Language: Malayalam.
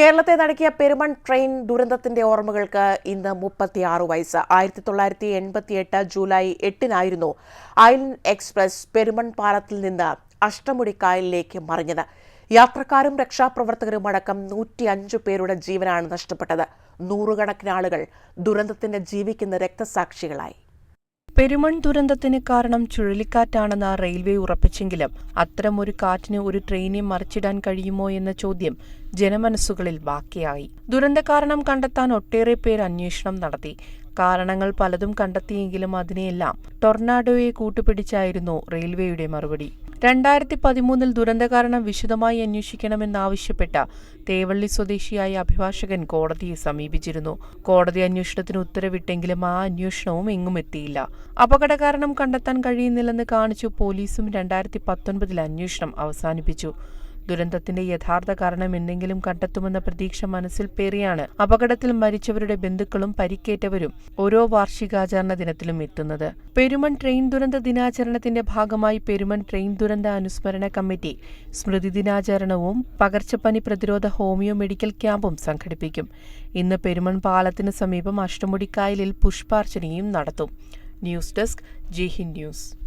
കേരളത്തെ നടക്കിയ പെരുമൺ ട്രെയിൻ ദുരന്തത്തിന്റെ ഓർമ്മകൾക്ക് ഇന്ന് മുപ്പത്തിയാറ് വയസ്സ്. ആയിരത്തി തൊള്ളായിരത്തി എൺപത്തി എട്ട് ജൂലൈ എട്ടിനായിരുന്നു ഐലൻഡ് എക്സ്പ്രസ് പെരുമൺ പാലത്തിൽ നിന്ന് അഷ്ടമുടിക്കായലിലേക്ക് മറിഞ്ഞത്. യാത്രക്കാരും രക്ഷാപ്രവർത്തകരും അടക്കം നൂറ്റി അഞ്ചു പേരുടെ ജീവനാണ് നഷ്ടപ്പെട്ടത്. നൂറുകണക്കിന് ആളുകൾ ദുരന്തത്തിന്റെ ജീവിക്കുന്ന രക്തസാക്ഷികളായി. പെരുമൺ ദുരന്തത്തിന് കാരണം ചുഴലിക്കാറ്റാണെന്ന് റെയിൽവേ ഉറപ്പിച്ചെങ്കിലും അത്തരമൊരു കാറ്റിന് ഒരു ട്രെയിനെ മറിച്ചിടാൻ കഴിയുമോ എന്ന ചോദ്യം ജനമനസ്സുകളിൽ ബാക്കിയായി ദുരന്ത കാരണം കണ്ടെത്താൻ ഒട്ടേറെ പേർ അന്വേഷണം നടത്തി. കാരണങ്ങൾ പലതും കണ്ടെത്തിയെങ്കിലും അതിനെയെല്ലാം ടൊർണാഡോയെ കൂട്ടുപിടിച്ചായിരുന്നു റെയിൽവേയുടെ മറുപടി. രണ്ടായിരത്തി പതിമൂന്നിൽ ദുരന്ത കാരണം വിശദമായി അന്വേഷിക്കണമെന്നാവശ്യപ്പെട്ട തേവള്ളി സ്വദേശിയായ അഭിഭാഷകൻ കോടതിയെ സമീപിച്ചിരുന്നു. കോടതി അന്വേഷണത്തിന് ഉത്തരവിട്ടെങ്കിലും ആ അന്വേഷണവും എങ്ങും എത്തിയില്ല. അപകട കാരണം കണ്ടെത്താൻ കഴിയുന്നില്ലെന്ന് കാണിച്ചു പോലീസും രണ്ടായിരത്തി പത്തൊൻപതിൽ അന്വേഷണം അവസാനിപ്പിച്ചു. ദുരന്തത്തിന്റെ യഥാർത്ഥ കാരണം എന്തെങ്കിലും കണ്ടെത്തുമെന്ന പ്രതീക്ഷ മനസ്സിൽ പേറിയാണ് അപകടത്തിൽ മരിച്ചവരുടെ ബന്ധുക്കളും പരിക്കേറ്റവരും ഓരോ വാർഷികാചരണ ദിനത്തിലും എത്തുന്നത്. പെരുമൺ ട്രെയിൻ ദുരന്ത ദിനാചരണത്തിന്റെ ഭാഗമായി പെരുമൺ ട്രെയിൻ ദുരന്ത അനുസ്മരണ കമ്മിറ്റി സ്മൃതി ദിനാചരണവും പകർച്ചപ്പനി പ്രതിരോധ ഹോമിയോ മെഡിക്കൽ ക്യാമ്പും സംഘടിപ്പിക്കും. ഇന്ന് പെരുമൺ പാലത്തിന് സമീപം അഷ്ടമുടിക്കായലിൽ പുഷ്പാർച്ചനയും നടത്തും. News desk G Hind news.